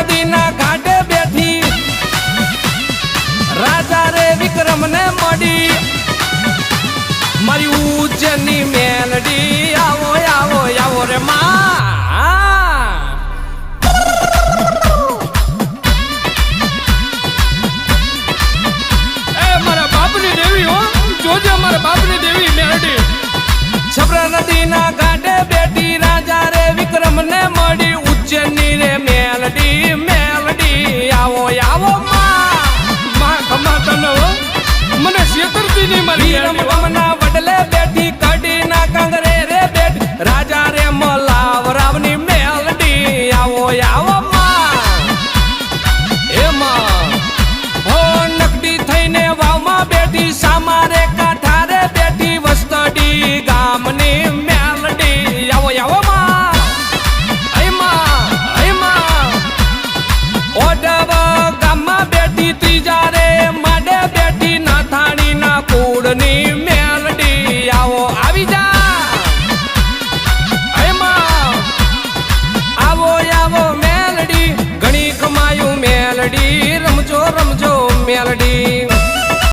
નદીના ઘાટે બેઠી. રાજા રે વિક્રમ ને મળી. મારી ઉજ્જૈનની મેલડી, આવો આવો આવો રે માં. જોજે દેવી મેરડી છપરા નદીના કાંઠે બેઠી. રાજા રે વિક્રમ ને મળી. ઉજ્જૈની રે મેલડી.